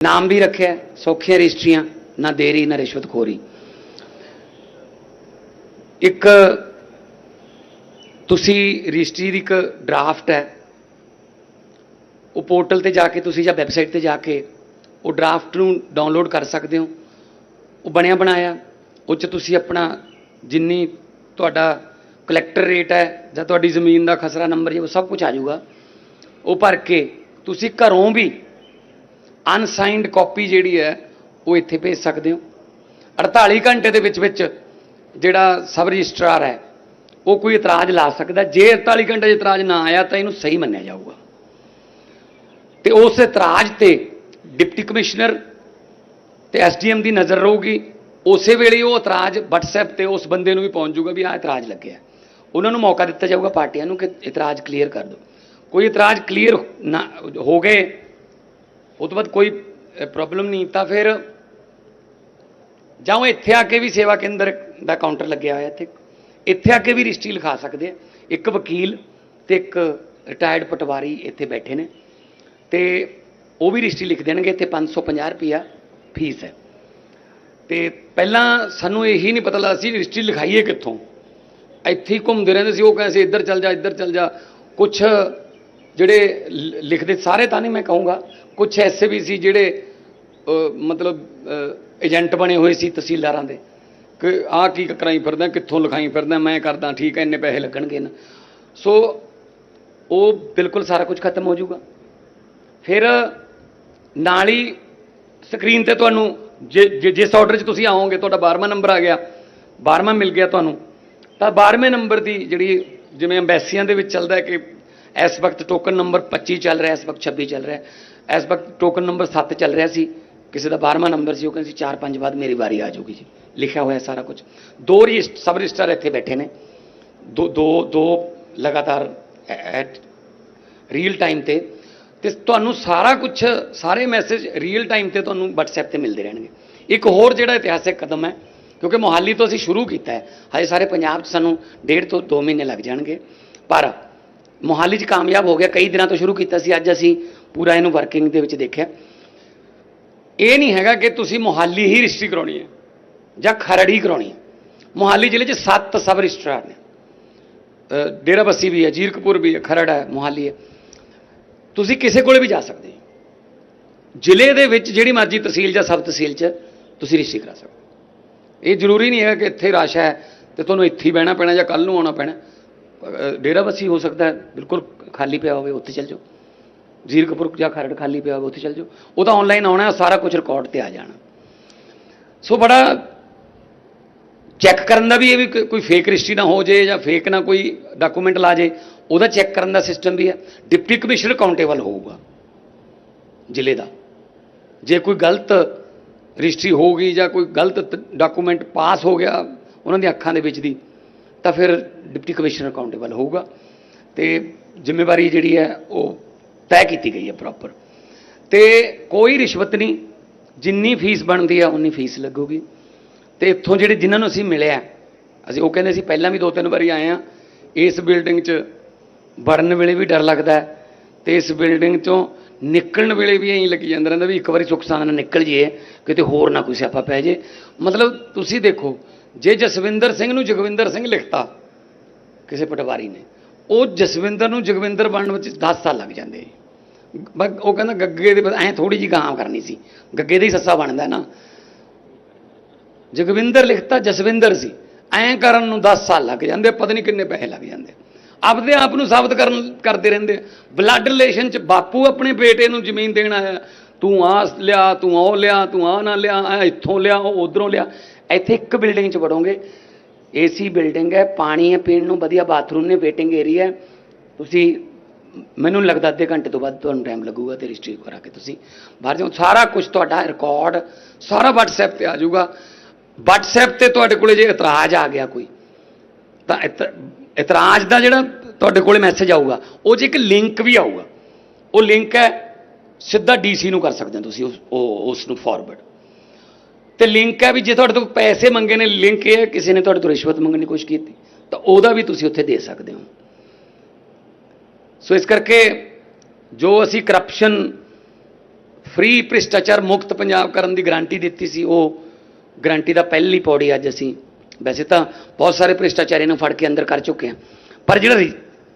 ਨਾਮ ਵੀ ਰੱਖਿਆ, ਸੌਖੀਆਂ ਰਜਿਸਟਰੀਆਂ, ਨਾ ਦੇਰੀ, ਨਾ ਰਿਸ਼ਵਤਖੋਰੀ ਇੱਕ ਤੁਸੀਂ ਰਜਿਸਟਰੀ ਦੀ ਇੱਕ ਡਰਾਫਟ ਹੈ, ਉਹ ਪੋਰਟਲ ਤੇ ਜਾ ਕੇ ਤੁਸੀਂ ਜਾਂ ਵੈਬਸਾਈਟ ਤੇ ਜਾ ਕੇ ਉਹ ਡਰਾਫਟ ਨੂੰ ਡਾਊਨਲੋਡ ਕਰ ਸਕਦੇ ਹੋ। ਉਹ ਬਣਿਆ ਬਣਾਇਆ, ਉਹ 'ਚ ਤੁਸੀਂ ਆਪਣਾ ਜਿੰਨੀ ਤੁਹਾਡਾ ਕਲੈਕਟਰ ਰੇਟ ਹੈ ਜਾਂ ਤੁਹਾਡੀ ਜ਼ਮੀਨ ਦਾ ਖਸਰਾ ਨੰਬਰ ਜੇ ਉਹ ਸਭ ਕੁਝ ਆ ਜਾਊਗਾ। ਉਹ ਭਰ ਕੇ ਤੁਸੀਂ ਘਰੋਂ ਵੀ ਅਨਸਾਈਨਡ ਕਾਪੀ ਜਿਹੜੀ ਹੈ, ਉਹ ਇੱਥੇ ਭੇਜ ਸਕਦੇ ਹੋ। 48 ਘੰਟੇ ਦੇ ਵਿੱਚ ਵਿੱਚ ਜਿਹੜਾ ਸਬ ਰਜਿਸਟਰਾਰ ਹੈ, ਉਹ ਕੋਈ ਇਤਰਾਜ਼ ਲਾ ਸਕਦਾ। ਜੇ 48 ਘੰਟੇ 'ਚ ਇਤਰਾਜ਼ ਨਾ ਆਇਆ, ਤਾਂ ਇਹਨੂੰ ਸਹੀ ਮੰਨਿਆ ਜਾਊਗਾ। ਤੇ ਉਸ ਇਤਰਾਜ਼ ਤੇ ਡਿਪਟੀ ਕਮਿਸ਼ਨਰ ਤੇ ਐਸਡੀਐਮ ਦੀ ਨਜ਼ਰ ਰਹੂਗੀ। ਉਸੇ ਵੇਲੇ ਉਹ ਇਤਰਾਜ਼ WhatsApp ਤੇ ਉਸ ਬੰਦੇ ਨੂੰ ਵੀ ਪਹੁੰਚ ਜਾਊਗਾ ਵੀ ਆਹ ਇਤਰਾਜ਼ ਲੱਗਿਆ। ਉਹਨਾਂ ਨੂੰ ਮੌਕਾ ਦਿੱਤਾ ਜਾਊਗਾ, ਪਾਰਟੀਆਂ ਨੂੰ ਕਿ ਇਤਰਾਜ਼ ਕਲੀਅਰ ਕਰ ਦਿਓ। ਕੋਈ ਇਤਰਾਜ਼ ਕਲੀਅਰ ਨਾ ਹੋ ਗਏ ਉਹ ਤੋਂ ਬਾਅਦ ਕੋਈ ਪ੍ਰੋਬਲਮ ਨਹੀਂ, ਤਾਂ ਫਿਰ ਜਾਂ ਉਹ ਇੱਥੇ ਆ ਕੇ ਵੀ ਸੇਵਾ ਕੇਂਦਰ ਦਾ ਕਾਊਂਟਰ ਲੱਗਿਆ ਹੋਇਆ ਇੱਥੇ। ਇੱਥੇ ਆ ਕੇ ਵੀ ਰਜਿਸਟਰੀ ਲਿਖਾ ਸਕਦੇ ਆ। ਇੱਕ ਵਕੀਲ ਤੇ ਇੱਕ ਰਿਟਾਇਰਡ ਪਟਵਾਰੀ ਇੱਥੇ ਬੈਠੇ ਨੇ। ਤੇ ਉਹ ਵੀ ਰਜਿਸਟਰੀ ਲਿਖ ਦੇਣਗੇ, ਇੱਥੇ 550 ਰੁਪਿਆ ਫੀਸ ਹੈ। ਤੇ ਪਹਿਲਾਂ ਸਾਨੂੰ ਇਹੀ ਨਹੀਂ ਪਤਾ ਲੱਗਦਾ ਸੀ ਰਜਿਸਟਰੀ ਲਿਖਾਈਏ ਕਿੱਥੋਂ। ਇੱਥੇ ਹੀ ਘੁੰਮਦੇ ਰਹਿੰਦੇ ਸੀ, ਉਹ ਕਹਿੰਦੇ ਸੀ ਇੱਧਰ ਚੱਲ ਜਾ, ਇੱਧਰ ਚੱਲ ਜਾ। ਕੁਛ ਜਿਹੜੇ ਲ- ਲਿਖਦੇ ਸਾਰੇ ਤਾਂ ਨਹੀਂ ਮੈਂ ਕਹੂੰਗਾ। ਕੁਝ ਐਸੇ ਵੀ ਸੀ ਜਿਹੜੇ ਮਤਲਬ ਏਜੰਟ ਬਣੇ ਹੋਏ ਸੀ ਤਹਿਸੀਲਦਾਰਾਂ ਦੇ। ਕਿ ਆਹ ਕੀ ਕਰਾਈ ਫਿਰਦਾ, ਕਿੱਥੋਂ ਲਿਖਾਈ ਫਿਰਦਾ, ਮੈਂ ਕਰਦਾ, ਠੀਕ ਹੈ, ਇੰਨੇ ਪੈਸੇ ਲੱਗਣਗੇ ਨਾ। ਸੋ, ਉਹ ਬਿਲਕੁਲ ਸਾਰਾ ਕੁਝ ਖਤਮ ਹੋ ਜਾਊਗਾ। ਫਿਰ ਨਾਲ ਹੀ ਸਕਰੀਨ ਤੇ ਤੁਹਾਨੂੰ, ਜੇ, ਜੇ- ਜਿਸ ਆਰਡਰ 'ਚ ਤੁਸੀਂ ਆਓਗੇ, ਤੁਹਾਡਾ 12ਵਾਂ ਨੰਬਰ ਆ ਗਿਆ। 12ਵਾਂ ਮਿਲ ਗਿਆ ਤੁਹਾਨੂੰ। ਤਾਂ 12ਵੇਂ ਨੰਬਰ ਦੀ ਜਿਹੜੀ, ਜਿਵੇਂ ਐਮਬੈਸੀਆਂ ਦੇ ਵਿੱਚ ਚੱਲਦਾ ਕਿ ਇਸ ਵਕਤ ਟੋਕਨ ਨੰਬਰ 25 ਚੱਲ ਰਿਹਾ, ਇਸ ਵਕਤ 26 ਚੱਲ ਰਿਹਾ। ਇਸ ਵਕਤ ਟੋਕਨ ਨੰਬਰ 7 ਚੱਲ ਰਿਹਾ ਸੀ। ਕਿਸੇ ਦਾ 12ਵਾਂ ਨੰਬਰ ਸੀ, ਉਹ ਕਹਿੰਦੇ ਸੀ 4-5 ਬਾਅਦ ਮੇਰੀ ਵਾਰੀ ਆ ਜਾਊਗੀ ਜੀ। ਲਿਖਿਆ ਹੋਇਆ ਸਾਰਾ ਕੁਝ। ਦੋ ਰਜਿਸਟ ਸਬ ਰਜਿਸਟਰ ਇੱਥੇ ਬੈਠੇ ਨੇ। ਦੋ ਦੋ ਦੋ ਲਗਾਤਾਰ ਐਟ ਰੀਅਲ ਟਾਈਮ ਤੇ। ਤੇ ਤੁਹਾਨੂੰ ਸਾਰਾ ਕੁਝ, ਸਾਰੇ ਮੈਸੇਜ ਰੀਅਲ ਟਾਈਮ ਤੇ ਤੁਹਾਨੂੰ WhatsApp ਤੇ ਮਿਲਦੇ ਰਹਿਣਗੇ। ਇੱਕ ਹੋਰ ਜਿਹੜਾ ਇਤਿਹਾਸਿਕ ਕਦਮ ਹੈ, ਕਿਉਂਕਿ ਮੋਹਾਲੀ ਤੋਂ ਅਸੀਂ ਸ਼ੁਰੂ ਕੀਤਾ ਹੈ। ਹਜੇ ਸਾਰੇ ਪੰਜਾਬ 'ਚ ਸਾਨੂੰ ਡੇਢ ਤੋਂ 2 ਮਹੀਨੇ ਲੱਗ ਜਾਣਗੇ। ਪਰ ਮੋਹਾਲੀ 'ਚ ਕਾਮਯਾਬ ਹੋ ਗਿਆ। ਕਈ ਦਿਨਾਂ ਤੋਂ ਸ਼ੁਰੂ ਕੀਤਾ ਸੀ। ਅੱਜ ਅਸੀਂ ਪੂਰਾ ਇਹਨੂੰ ਵਰਕਿੰਗ ਦੇ ਵਿੱਚ ਦੇਖਿਆ। ਇਹ ਨਹੀਂ ਹੈਗਾ ਕਿ ਤੁਸੀਂ ਮੋਹਾਲੀ ਹੀ ਰਜਿਸਟਰੀ ਕਰਾਉਣੀ ਹੈ ਜਾਂ ਖਰੜ ਹੀ ਕਰਾਉਣੀ ਹੈ। ਮੋਹਾਲੀ ਜ਼ਿਲ੍ਹੇ 'ਚ 7 ਸਬ ਰਜਿਸਟਰਾਰ ਨੇ। ਅ, ਡੇਰਾ ਬੱਸੀ ਵੀ ਹੈ ਜੀਰਕਪੁਰ ਵੀ ਹੈ ਖਰੜ ਹੈ ਮੋਹਾਲੀ ਹੈ। ਤੁਸੀਂ ਕਿਸੇ ਕੋਲੇ ਵੀ ਜਾ ਸਕਦੇ ਜ਼ਿਲ੍ਹੇ ਦੇ ਵਿੱਚ ਜਿਹੜੀ ਮਰਜ਼ੀ ਤਹਿਸੀਲ ਜਾਂ ਸਬ ਤਹਿਸੀਲ 'ਚ ਤੁਸੀਂ ਰਜਿਸਟਰੀ ਕਰਾ ਸਕਦੇ ਹੋ। ਇਹ ਜ਼ਰੂਰੀ ਨਹੀਂ ਹੈ ਕਿ ਇੱਥੇ ਰਸ਼ ਹੈ ਤੇ ਤੁਹਾਨੂੰ ਇੱਥੇ ਹੀ ਬਹਿਣਾ ਪੈਣਾ ਜਾਂ ਕੱਲ ਨੂੰ ਆਉਣਾ ਪੈਣਾ। ਡੇਰਾ ਬੱਸੀ ਹੋ ਸਕਦਾ ਹੈ, ਬਿਲਕੁਲ ਖਾਲੀ ਪਿਆ ਹੋਵੇ, ਉੱਥੇ ਚੱਲ ਜਾਓ। ਜੀਰਕਪੁਰ ਜਾਂ ਖਰੜ ਖਾਲੀ ਪਿਆ ਹੋਵੇ, ਉੱਥੇ ਚੱਲ ਜਾਓ। ਉਹ ਤਾਂ ਆਨਲਾਈਨ ਆਉਣਾ ਸਾਰਾ ਕੁਝ ਰਿਕਾਰਡ ਤੇ ਆ ਜਾਣਾ। ਸੋ ਬੜਾ ਚੈੱਕ ਕਰਨ ਦਾ ਵੀ ਇਹ ਵੀ ਕੋਈ- ਫੇਕ ਰਜਿਸਟਰੀ ਨਾ ਹੋ ਜੇ ਜਾਂ ਫੇਕ ਨਾ ਕੋਈ ਡਾਕੂਮੈਂਟ ਲਾ ਜੇ, ਉਹਦਾ ਚੈੱਕ ਕਰਨ ਦਾ ਸਿਸਟਮ ਵੀ ਹੈ। ਡਿਪਟੀ ਕਮਿਸ਼ਨਰ ਅਕਾਊਂਟੇਬਲ ਹੋਊਗਾ, ਜ਼ਿਲ੍ਹੇ ਦਾ। ਜੇ ਕੋਈ ਗਲਤ ਰਜਿਸਟਰੀ ਹੋ ਗਈ ਜਾਂ ਕੋਈ ਗਲਤ ਡਾਕੂਮੈਂਟ ਪਾਸ ਹੋ ਗਿਆ, ਉਹਨਾਂ ਦੀਆਂ ਅੱਖਾਂ ਦੇ ਵਿੱਚ ਦੀ ਤਾਂ ਫਿਰ ਡਿਪਟੀ ਕਮਿਸ਼ਨਰ ਅਕਾਊਂਟੇਬਲ ਹੋਊਗਾ ਤੇ ਜ਼ਿੰਮੇਵਾਰੀ ਜਿਹੜੀ ਹੈ ਉਹ ਤੈਅ ਕੀਤੀ ਗਈ ਹੈ ਪ੍ਰੋਪਰ ਤੇ ਕੋਈ ਰਿਸ਼ਵਤ ਨਹੀਂ, ਜਿੰਨੀ ਫੀਸ ਬਣਦੀ ਆ ਉਨੀ ਫੀਸ ਲੱਗੂਗੀ। ਤੇ ਇੱਥੋਂ ਜਿਹੜੇ ਜਿਨ੍ਹਾਂ ਨੂੰ ਅਸੀਂ ਮਿਲਿਆ, ਅਸੀਂ ਉਹ ਕਹਿੰਦੇ ਸੀ, ਪਹਿਲਾਂ ਵੀ ਦੋ ਤਿੰਨ ਵਾਰੀ ਆਏ ਆ, ਇਸ ਬਿਲਡਿੰਗ 'ਚ ਵੜਨ ਵੇਲੇ ਵੀ ਡਰ ਲੱਗਦਾ ਹੈ ਤੇ ਇਸ ਬਿਲਡਿੰਗ 'ਚੋਂ ਨਿਕਲਣ ਵੇਲੇ ਵੀ ਐਂ ਲੱਗੀ ਜਾਂਦਾ ਰਹਿੰਦਾ ਵੀ ਇੱਕ ਵਾਰੀ ਸੁੱਖ ਸਾਨ ਨਾਲ ਨਿਕਲ ਜੀਏ, ਕਿਤੇ ਹੋਰ ਨਾ ਕੋਈ ਸਿਆਪਾ ਪੈ ਜੇ ਮਤਲਬ ਤੁਸੀਂ ਦੇਖੋ ਜੇ ਜਸਵਿੰਦਰ ਸਿੰਘ ਨੂੰ ਜਗਵਿੰਦਰ ਸਿੰਘ ਲਿਖਤਾ, ਕਿਸੇ ਪਟਵਾਰੀ ਨੇ, ਉਹ ਜਸਵਿੰਦਰ ਨੂੰ ਜਗਵਿੰਦਰ ਬਣਨ ਵਿੱਚ 10 ਸਾਲ ਲੱਗ ਜਾਂਦੇ। ਬਸ ਉਹ ਕਹਿੰਦਾ ਗੱਗੇ ਦੇ ਐਂ ਥੋੜੀ ਜਿਹੀ ਗਾਂ ਕਰਨੀ ਸੀ। ਗੱਗੇ ਦੇ ਹੀ ਸੱਸਾ ਬਣਦਾ ਨਾ। ਜਗਵਿੰਦਰ ਲਿਖਤਾ ਜਸਵਿੰਦਰ ਸੀ। ਐਂ ਕਰਨ ਨੂੰ 10 ਸਾਲ ਲੱਗ ਜਾਂਦੇ, ਪਤਾ ਨਹੀਂ ਕਿੰਨੇ ਪੈਸੇ ਲੱਗ ਜਾਂਦੇ। ਆਪਦੇ ਆਪ ਨੂੰ ਸਾਬਤ ਕਰਨ ਕਰਦੇ ਰਹਿੰਦੇ। ਬਲੱਡ ਰਿਲੇਸ਼ਨ ਚ ਬਾਪੂ ਆਪਣੇ ਬੇਟੇ ਨੂੰ ਜ਼ਮੀਨ ਦੇਣ ਆਇਆ। ਤੂੰ ਆ ਲਿਆ, ਤੂੰ ਉਹ ਲਿਆ, ਤੂੰ ਆ ਨਾ ਲਿਆ ਆ ਇੱਥੋਂ ਲਿਆ, ਉਹ ਉਧਰੋਂ ਲਿਆ। ਇੱਥੇ ਇੱਕ ਬਿਲਡਿੰਗ ਚ ਵੜੋਗੇ। ਏਸੀ ਬਿਲਡਿੰਗ ਹੈ, ਪਾਣੀ ਹੈ, ਪੀਣ ਨੂੰ ਵਧੀਆ ਬਾਥਰੂਮ ਨੇ ਵੇਟਿੰਗ ਏਰੀਆ ਹੈ। ਤੁਸੀਂ, ਮੈਨੂੰ ਲੱਗਦਾ ਅੱਧੇ ਘੰਟੇ ਤੋਂ ਬਾਅਦ ਤੁਹਾਨੂੰ ਟਾਈਮ ਲੱਗੂਗਾ ਤੇ ਰਜਿਸਟਰੀ ਕਰਾ ਕੇ ਤੁਸੀਂ। ਬਾਹਰ ਜਾਓ, ਸਾਰਾ ਕੁਝ ਤੁਹਾਡਾ ਰਿਕਾਰਡ ਸਾਰਾ WhatsApp ਤੇ ਆ ਜਾਊਗਾ। WhatsApp ਤੇ ਤੁਹਾਡੇ ਕੋਲੇ ਜੇ ਇਤਰਾਜ਼ ਆ ਗਿਆ ਕੋਈ, ਤਾਂ ਇਤ- ਇਤਰਾਜ਼ ਦਾ ਜਿਹੜਾ ਤੁਹਾਡੇ ਕੋਲੇ ਮੈਸੇਜ ਆਊਗਾ, ਉਹ 'ਚ ਇੱਕ ਲਿੰਕ ਵੀ ਆਊਗਾ, ਉਹ ਲਿੰਕ ਹੈ, ਸਿੱਧਾ ਡੀਸੀ ਨੂੰ ਕਰ ਸਕਦੇ ਹੋ ਤੁਸੀਂ ਉਸ, ਉਹ ਉਸ ਨੂੰ ਫਾਰਵਰਡ ਤੇ ਲਿੰਕ ਹੈ ਵੀ ਜੇ ਤੁਹਾਡੇ ਤੋਂ ਪੈਸੇ ਮੰਗੇ ਨੇ ਲਿੰਕ ਇਹ ਹੈ, ਕਿਸੇ ਨੇ ਤੁਹਾਡੇ ਤੋਂ ਰਿਸ਼ਵਤ ਮੰਗਣ ਦੀ ਕੋਸ਼ਿਸ਼ ਕੀਤੀ, ਤਾਂ ਉਹਦਾ ਵੀ ਤੁਸੀਂ ਉੱਥੇ ਦੇ ਸਕਦੇ ਹੋ। ਸੋ ਇਸ ਕਰਕੇ ਜੋ ਅਸੀਂ ਕਰਪਸ਼ਨ ਫ੍ਰੀ ਭ੍ਰਿਸ਼ਟਾਚਾਰ ਮੁਕਤ ਪੰਜਾਬ ਕਰਨ ਦੀ ਗਾਰੰਟੀ ਦਿੱਤੀ ਸੀ, ਉਹ ਗਾਰੰਟੀ ਦਾ ਪਹਿਲੀ ਪੌੜੀ ਅੱਜ ਅਸੀਂ, ਵੈਸੇ ਤਾਂ ਬਹੁਤ ਸਾਰੇ ਭ੍ਰਿਸ਼ਟਾਚਾਰੀਆਂ ਨੂੰ ਫੜ ਕੇ ਅੰਦਰ ਕਰ ਚੁੱਕੇ ਹਾਂ, ਪਰ ਜਿਹੜਾ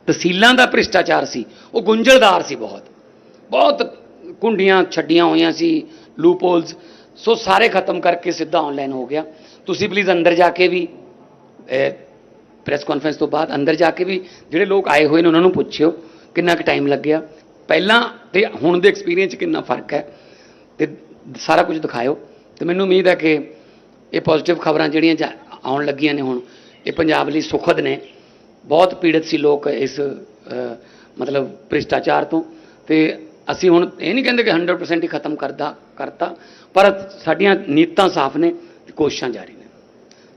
ਤਹਿਸੀਲਾਂ ਦਾ ਭ੍ਰਿਸ਼ਟਾਚਾਰ ਸੀ, ਉਹ ਗੁੰਝਲਦਾਰ ਸੀ ਬਹੁਤ। ਬਹੁਤ ਕੁੰਡੀਆਂ ਛੱਡੀਆਂ ਹੋਈਆਂ ਸੀ ਲੂਪਹੋਲਸ ਸੋ ਸਾਰੇ ਖਤਮ ਕਰਕੇ ਸਿੱਧਾ ਆਨਲਾਈਨ ਹੋ ਗਿਆ। ਤੁਸੀਂ ਪਲੀਜ਼ ਅੰਦਰ ਜਾ ਕੇ ਵੀ ਪ੍ਰੈਸ ਕਾਨਫਰੰਸ ਤੋਂ ਬਾਅਦ ਅੰਦਰ ਜਾ ਕੇ ਵੀ ਜਿਹੜੇ ਲੋਕ ਆਏ ਹੋਏ ਨੇ, ਉਹਨਾਂ ਨੂੰ ਪੁੱਛਿਓ ਕਿੰਨਾ ਕੁ ਟਾਈਮ ਲੱਗਿਆ। ਪਹਿਲਾਂ ਤੇ ਹੁਣ ਦੇ ਐਕਸਪੀਰੀਅੰਸ 'ਚ ਕਿੰਨਾ ਫ਼ਰਕ ਹੈ ਤੇ ਸਾਰਾ ਕੁਝ ਦਿਖਾਇਓ। ਤੇ ਮੈਨੂੰ ਉਮੀਦ ਹੈ ਕਿ ਇਹ ਪੋਜ਼ਿਟਿਵ ਖਬਰਾਂ ਜਿਹੜੀਆਂ ਜਾ- ਆਉਣ ਲੱਗੀਆਂ ਨੇ ਹੁਣ, ਇਹ ਪੰਜਾਬ ਲਈ ਸੁਖਦ ਨੇ। ਬਹੁਤ ਪੀੜਤ ਸੀ ਲੋਕ ਇਸ ਮਤਲਬ ਭ੍ਰਿਸ਼ਟਾਚਾਰ ਤੋਂ ਤੇ ਅਸੀਂ ਹੁਣ ਇਹ ਨਹੀਂ ਕਹਿੰਦੇ ਕਿ 100% ਹੀ ਖਤਮ ਕਰਦਾ, ਕਰਤਾ, ਪਰ ਸਾਡੀਆਂ ਨੀਤਾਂ ਸਾਫ਼ ਨੇ ਤੇ ਕੋਸ਼ਿਸ਼ਾਂ ਜਾਰੀ ਨੇ।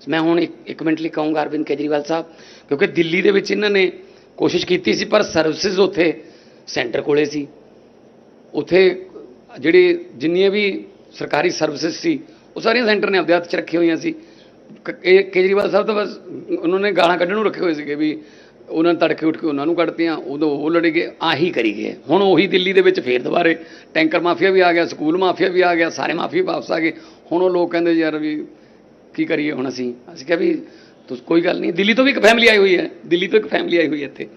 ਮੈਂ ਹੁਣ ਇੱਕ ਇੱਕ ਮਿੰਟ ਲਈ ਕਹੂੰਗਾ ਅਰਵਿੰਦ ਕੇਜਰੀਵਾਲ ਸਾਹਿਬ, ਕਿਉਂਕਿ ਦਿੱਲੀ ਦੇ ਵਿੱਚ ਇਹਨਾਂ ਨੇ ਕੋਸ਼ਿਸ਼ ਕੀਤੀ ਸੀ, ਪਰ ਸਰਵਿਸਿਜ਼ ਉੱਥੇ ਸੈਂਟਰ ਕੋਲੇ ਸੀ। ਉੱਥੇ ਜਿਹੜੇ ਜਿੰਨੀਆਂ ਵੀ ਸਰਕਾਰੀ ਸਰਵਿਸਿਜ਼ ਸੀ, ਉਹ ਸਾਰੀਆਂ ਸੈਂਟਰ ਨੇ ਆਪਦੇ ਹੱਥ 'ਚ ਰੱਖੀਆਂ ਹੋਈਆਂ ਸੀ। ਕੇਜਰੀਵਾਲ ਸਾਹਿਬ ਤਾਂ ਬਸ, ਉਹਨਾਂ ਨੇ ਗਾਲਾਂ ਕੱਢਣ ਨੂੰ ਰੱਖੇ ਹੋਏ ਸੀਗੇ ਵੀ ਉਹਨਾਂ ਨੇ ਤੜਕੇ ਉੱਠ ਕੇ ਉਹਨਾਂ ਨੂੰ ਕੱਢਤੀਆਂ, ਉਦੋਂ ਉਹ ਲੜੇ ਗਏ, ਆਹੀ ਕਰੀ ਗਏ। ਹੁਣ ਉਹੀ ਦਿੱਲੀ ਦੇ ਵਿੱਚ ਫੇਰ ਦੁਬਾਰੇ ਟੈਂਕਰ ਮਾਫੀਆ ਵੀ ਆ ਗਿਆ, ਸਕੂਲ ਮਾਫੀਆ ਵੀ ਆ ਗਿਆ, ਸਾਰੇ ਮਾਫੀਆ ਵਾਪਸ ਆ ਗਏ। ਹੁਣ ਉਹ ਲੋਕ ਕਹਿੰਦੇ ਯਾਰ ਵੀ ਕੀ ਕਰੀਏ ਹੁਣ ਅਸੀਂ? ਅਸੀਂ ਕਿਹਾ ਵੀ ਤੁਸੀਂ ਕੋਈ ਗੱਲ ਨਹੀਂ, ਦਿੱਲੀ ਤੋਂ ਵੀ ਇੱਕ ਫੈਮਿਲੀ ਆਈ ਹੋਈ ਹੈ, ਦਿੱਲੀ ਤੋਂ ਇੱਕ ਫੈਮਿਲੀ ਆਈ ਹੋਈ ਹੈ ਇੱਥੇ।